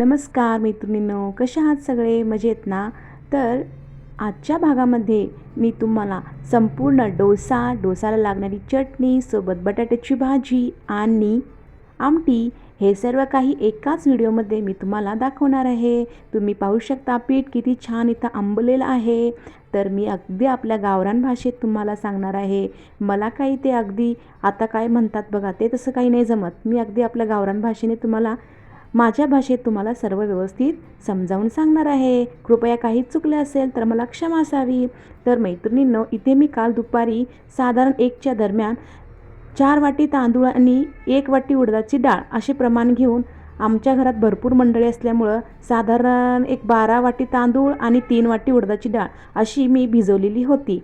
नमस्कार मैत्रिणींनो कशा आहात सगळे? मजेत ना? तर आजच्या भागामध्ये मी तुम्हाला संपूर्ण डोसा डोसाला लागणारी चटणी सोबत बटाट्याची भाजी आणि आमटी हे सर्व काही एकाच व्हिडिओमध्ये मी तुम्हाला दाखवणार आहे. तुम्ही पाहू शकता पीठ किती छान इथं आंबलेलं आहे. तर मी अगदी आपल्या गावरान भाषेत तुम्हाला सांगणार आहे. मला काही ते अगदी आता काय म्हणतात बघा ते तसं काही नाही जमत. मी अगदी आपल्या गावरान भाषेने तुम्हाला माझ्या भाषेत तुम्हाला सर्व व्यवस्थित समजावून सांगणार आहे. कृपया काही चुकले असेल तर मला क्षमा असावी. तर मैत्रिणींनो इथे मी काल दुपारी साधारण एकच्या दरम्यान चार वाटी तांदूळ आणि एक वाटी उडदाची डाळ असे प्रमाण घेऊन आमच्या घरात भरपूर मंडळी असल्यामुळं साधारण एक बारा वाटी तांदूळ आणि तीन वाटी उडदाची डाळ अशी मी भिजवलेली होती.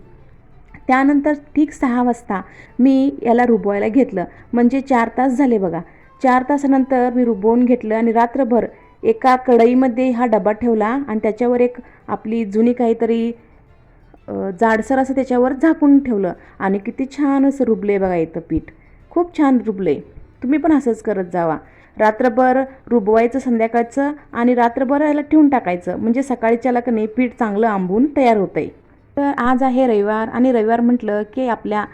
त्यानंतर ठीक सहा वाजता मी याला रुबवायला घेतलं. म्हणजे चार तास झाले बघा. चार तासानंतर मी रुबवून घेतलं आणि रात्रभर एका कढईमध्ये हा डबा ठेवला आणि त्याच्यावर एक आपली जुनी काहीतरी जाडसर असं त्याच्यावर झाकून ठेवलं. आणि किती छान असं रुबले बघा इथं पीठ. खूप छान रुबले तुम्ही पण असंच करत जावा. रात्रभर रुबवायचं संध्याकाळचं आणि रात्रभर याला ठेवून टाकायचं. म्हणजे सकाळच्याला का नाही पीठ चांगलं आंबून तयार होतं आहे तर आज आहे रविवार आणि रविवार म्हटलं की आपल्या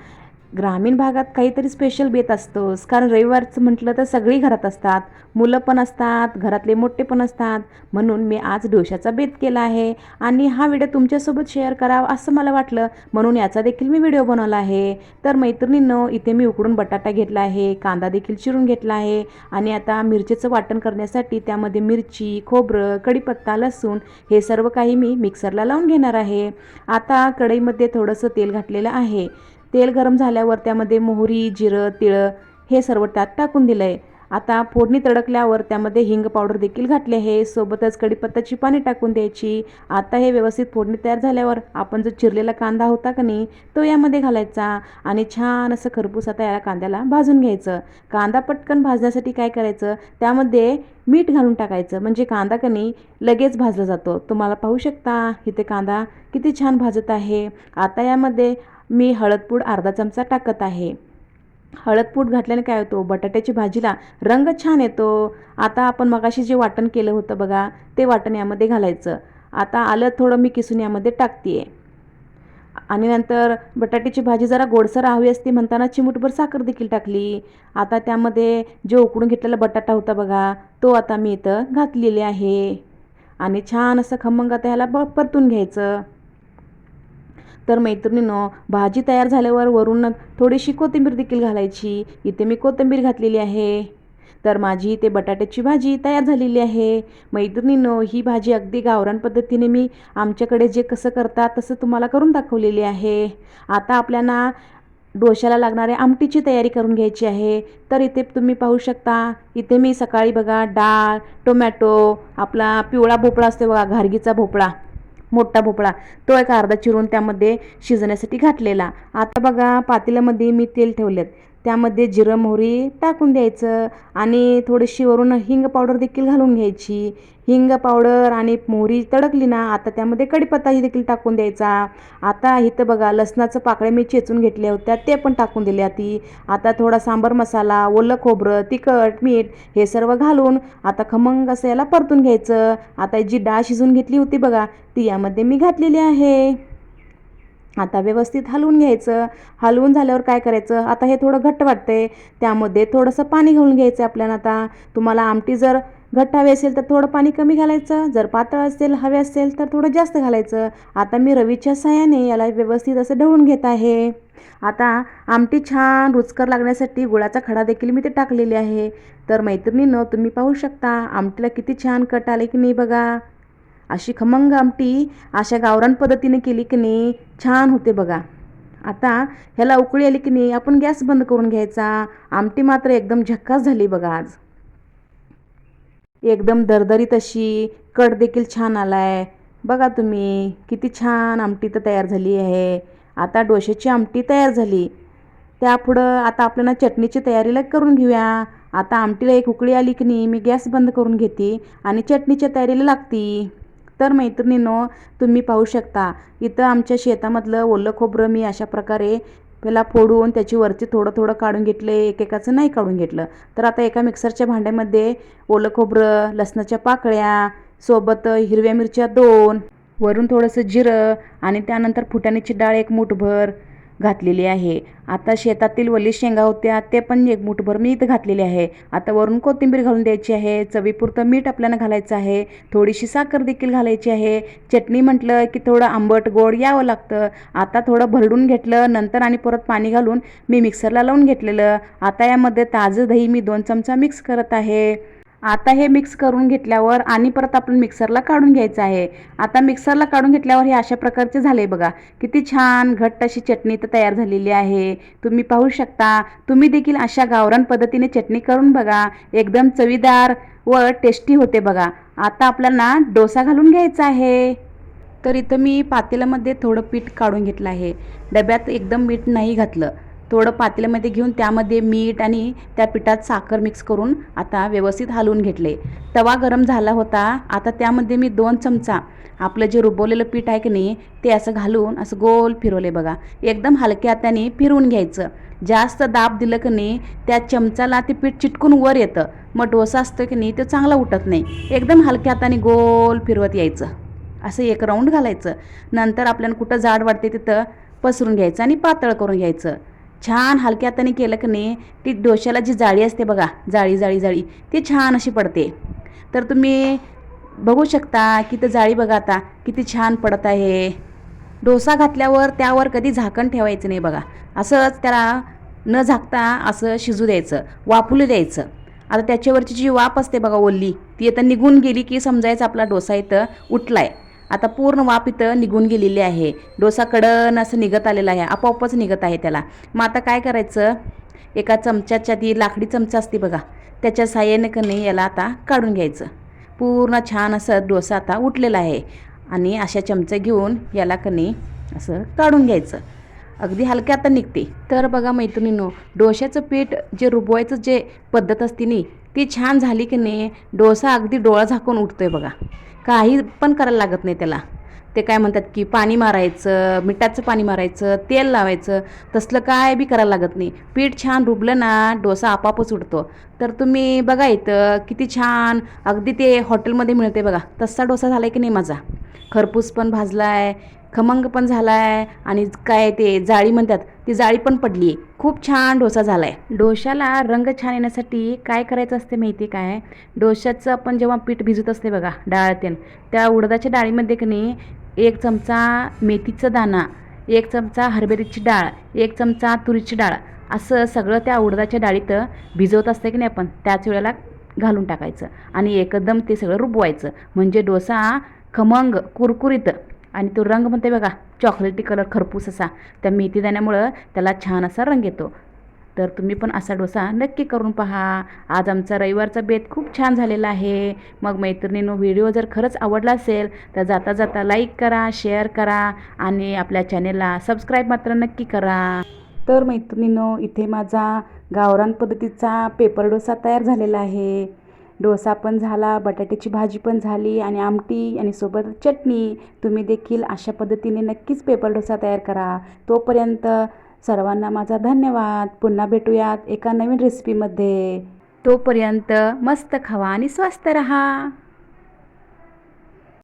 ग्रामीण भागात काहीतरी स्पेशल बेत असतोच कारण रविवारचं म्हटलं तर सगळी घरात असतात. मुलं पण असतात घरातले मोठे पण असतात. म्हणून मी आज डोशाचा बेत केला आहे. आणि हा व्हिडिओ तुमच्यासोबत शेअर करावा असं मला वाटलं. म्हणून याचा देखील मी व्हिडिओ बनवला आहे. तर मैत्रिणींनो इथे मी उकडून बटाटा घेतला आहे. कांदा देखील चिरून घेतला आहे. आणि आता मिरचीचं वाटण करण्यासाठी त्यामध्ये मिरची खोबरं कढीपत्ता लसूण हे सर्व काही मी मिक्सरला लावून घेणार आहे. आता कढईमध्ये थोडंसं तेल घातलेलं आहे. तेल गरम झाल्यावर त्यामध्ये मोहरी जिरं तिळं हे सर्व त्यात टाकून दिलं आहे आता फोडणी तडकल्यावर त्यामध्ये हिंग पावडर देखील घातली आहे. सोबतच कढीपत्ताची पाने टाकून द्यायची. आता हे व्यवस्थित फोडणी तयार झाल्यावर आपण जो चिरलेला कांदा होता का नाही तो यामध्ये घालायचा आणि छान असं खरपूस आता या कांद्याला भाजून घ्यायचं. कांदा पटकन भाजण्यासाठी काय करायचं त्यामध्ये मीठ घालून टाकायचं. म्हणजे कांदा कणी लगेच भाजला जातो. तुम्हाला पाहू शकता इथे कांदा किती छान भाजत आहे. आता यामध्ये मी हळदपूड अर्धा चमचा टाकत आहे. हळदपूड घातल्याने काय होतो? बटाट्याची भाजीला रंग छान येतो. आता आपण मगाशी जे वाटण केलं होतं बघा ते वाटण यामध्ये घालायचं. आता आलं थोडं मी किसून यामध्ये टाकते आणि नंतर बटाट्याची भाजी जरा गोडसर हवी असते म्हणताना चिमूटभर साखर देखील टाकली. आता त्यामध्ये जो उकडून घेतलेला बटाटा होता बघा तो आता मी इथं घातलेले आहे. आणि छान असं खमंग आता ह्याला ब परतून घ्यायचं. तर मैत्रिणीनं भाजी तयार झाल्यावर वरून थोडीशी कोथिंबीर देखील घालायची. इथे मी कोथिंबीर घातलेली आहे. तर माझी इथे बटाट्याची भाजी तयार झालेली आहे. मैत्रिणीनं ही भाजी अगदी गावरान पद्धतीने मी आमच्याकडे जे कसं करतात तसं तुम्हाला करून दाखवलेली आहे. आता आपल्याला डोशाला लागणाऱ्या आमटीची तयारी करून घ्यायची आहे. तर इथे तुम्ही पाहू शकता इथे मी सकाळी बघा डाळ टोमॅटो आपला पिवळा भोपळा असतो बघा घारगीचा भोपळा. मोठा भोपळा. तो एक अर्धा चिरून त्यामध्ये शिजण्यासाठी घातलेला. आता बघा पातेल्यामध्ये मी तेल ठेवलेत. त्यामध्ये जिरं मोहरी टाकून द्यायचं आणि थोडीशी वरून हिंग पावडर देखील घालून घ्यायची. हिंग पावडर आणि मोहरी तडकली ना आता त्यामध्ये कढीपत्ताही देखील टाकून द्यायचा. आता इथं बघा लसणाचं पाकळे मी चेचून घेतल्या होत्या ते पण टाकून दिल्या ती. आता थोडा सांबर मसाला ओलं खोबरं तिखट मीठ हे सर्व घालून आता खमंग असं याला परतून घ्यायचं. आता जी डाळ शिजून घेतली होती बघा ती यामध्ये मी घातलेली आहे. आता व्यवस्थित हलवून घ्यायचं. हलवून झाल्यावर काय करायचं? आता हे थोडं घट्ट वाटतंय. त्यामध्ये थोडंसं पाणी घालून घ्यायचं आपल्याला आता. तुम्हाला आमटी जर घट्ट हवी असेल तर थोडं पाणी कमी घालायचं. जर पातळ असेल हवे असेल तर थोडं जास्त घालायचं. आता मी रवीच्या साह्याने याला व्यवस्थित असं ढवळून घेत आहे. आता आमटी छान रुचकर लागण्यासाठी गुळाचा खडा देखील मी ते टाकलेली आहे. तर मैत्रिणीनं तुम्ही पाहू शकता आमटीला किती छान कट आले की नाही बघा. अशी खमंग आमटी अशा गावरान पद्धतीने केली की नाही छान होते बघा. आता ह्याला उकळी आली की नाही आपण गॅस बंद करून घ्यायचा. आमटी मात्र एकदम झक्कास झाली बघा आज. एकदम दरदरीत अशी कट देखील छान आलाय. बघा तुम्ही किती छान आमटी तर तयार झाली आहे. आता डोशाची आमटी तयार झाली. त्यापुढं आता आपल्याला चटणीची तयारीला करून घेऊया. आता आमटीला एक उकळी आली की नाही मी गॅस बंद करून घेते आणि चटणीच्या तयारीला लागती. तर मैत्रिणींनो तुम्ही पाहू शकता इथं आमच्या शेतामधलं ओलं खोबरं मी अशा प्रकारे पहिला फोडून त्याची वरची थोडं थोडं काढून घेतले एकेकाचं नाही काढून घेतलं. तर आता एका मिक्सरच्या भांड्यामध्ये ओलं खोबरं लसणाच्या पाकळ्या सोबत हिरव्या मिरच्या दोन वरून थोडंसं जिरं आणि त्यानंतर फुटाण्याची डाळ एक मूठभर घातलेली आहे. आता शेतातील वली शेंगा होत्या ते पण एक मुठभर मी इथं घातलेली आहे. आता वरून कोथिंबीर घालून द्यायची आहे चवीपुरतं मीठ आपल्याला घालायचं आहे थोडीशी साखर देखील घालायची आहे. चटणी म्हटलं की थोडं आंबट गोड यावं लागतं. आता थोडं भरडून घेतलं नंतर आणि परत पाणी घालून मी मिक्सरला लावून घेतलेलं. आता यामध्ये ताजं दही मी दोन चमचा मिक्स करत आहे. आता हे मिक्स करून घेतल्यावर आणि परत आपण मिक्सरला काढून घ्यायचं आहे. आता मिक्सरला काढून घेतल्यावर हे अशा प्रकारचे झाले बघा. किती छान घट्ट अशी चटणी तर तयार झालेली आहे. तुम्ही पाहू शकता. तुम्ही देखील अशा गावरान पद्धतीने चटणी करून बघा. एकदम चवीदार व टेस्टी होते बघा. आता आपल्याला डोसा घालून घ्यायचा आहे. तर इथं मी पातेल्यामध्ये थोडं पीठ काढून घेतलं आहे. डब्यात एकदम मीठ नाही घातलं. थोडं पातेल्यामध्ये घेऊन त्यामध्ये मीठ आणि त्या पिठात साखर मिक्स करून आता व्यवस्थित हलवून घेतले. तवा गरम झाला होता. आता त्यामध्ये मी दोन चमचा आपलं जे रुबवलेलं पीठ आहे की नाही ते असं घालून असं गोल फिरवले बघा. एकदम हलक्या हाताने फिरवून घ्यायचं. जास्त दाब दिलं की नाही त्या चमचाला ते पीठ चिटकून वर येतं. मग डोसा असतो की नाही तो चांगला उठत नाही. एकदम हलक्या हाताने गोल फिरवत यायचं. असं एक राऊंड घालायचं. नंतर आपल्याला कुठं जाड वाटते तिथं पसरून घ्यायचं आणि पातळ करून घ्यायचं. छान हलक्या हाताने केलं की नाही ती डोश्याला जी जाळी असते बघा जाळी जाळी जाळी ती छान अशी पडते. तर तुम्ही बघू शकता की तर जाळी बघा आता किती छान पडत आहे. डोसा घातल्यावर त्यावर कधी झाकण ठेवायचं नाही बघा. असंच त्याला न झाकता असं शिजू द्यायचं वाफुलू द्यायचं. आता त्याच्यावरची जी वाफ असते बघा ओल्ली ती आता निघून गेली की समजायचं आपला डोसा इथं उठलाय. आता पूर्ण वाफ इथं निघून गेलेली आहे. डोसा कडन असं निघत आलेला आहे. आपोआपच निघत आहे त्याला. मग आता काय करायचं? एका चमच्याच्या ती लाकडी चमचा असते बघा. त्याच्या साह्याने कणी याला आता काढून घ्यायचं. पूर्ण छान असं डोसा आता उठलेला आहे. आणि अशा चमचे घेऊन याला कणी असं काढून घ्यायचं. अगदी हलक्या आता निघते. तर बघा मैत्रिणीनो डोश्याचं पीठ जे रुबवायचं जे पद्धत असते नी ती छान झाली की नाही डोसा अगदी डोळा झाकून उठतोय बघा. काही पण करायला लागत नाही त्याला. ते काय म्हणतात की पाणी मारायचं मिठाचं पाणी मारायचं तेल लावायचं तसलं काय बी करायला लागत नाही. पीठ छान रुबलं ना डोसा आपापच उठतो तर तुम्ही बघा इथं किती छान अगदी ते हॉटेलमध्ये मिळते बघा. तसा डोसा झाला आहे की नाही माझा? खरपूस पण भाजला आहे खमंग पण झाला आहे आणि काय ते जाळी म्हणतात ती जाळी पण पडली. आहे खूप छान डोसा झाला आहे डोशाला रंग छान येण्यासाठी काय करायचं असते माहिती काय? डोशाचं आपण जेव्हा पीठ भिजत असते बघा डाळ तेन त्या उडदाच्या डाळीमध्ये की नाही एक चमचा मेथीचा दाणा एक चमचा हरभऱ्याची डाळ एक चमचा तुरीची डाळ असं सगळं त्या उडदाच्या डाळीत भिजवत असते की नाही आपण त्याच वेळेला घालून टाकायचं आणि एकदम ते सगळं रुबवायचं. म्हणजे डोसा खमंग कुरकुरीत आणि तो रंग म्हणते बघा चॉकलेटी कलर खरपूस असा. त्या मेथी दाण्यामुळं त्याला छान असा रंग येतो. तर तुम्ही पण असा डोसा नक्की करून पहा. आज आमचा रविवारचा बेत खूप छान झालेला आहे. मग मैत्रिणींनो व्हिडिओ जर खरंच आवडला असेल तर जाता जाता लाईक करा शेअर करा आणि आपल्या चॅनेलला सबस्क्राईब मात्र नक्की करा. तर मैत्रिणींनो इथे माझा गावरान पद्धतीचा पेपर डोसा तयार झालेला आहे. डोसा पण झाला बटाट्याची भाजी पण झाली आणि आमटी आणि सोबत चटणी. तुम्ही देखील अशा पद्धतीने नक्कीच पेपर डोसा तयार करा. तोपर्यंत सर्वांना माझा धन्यवाद. पुन्हा भेटूयात एका नवीन रेसिपीमध्ये तोपर्यंत मस्त खावा आणि स्वस्त रहा.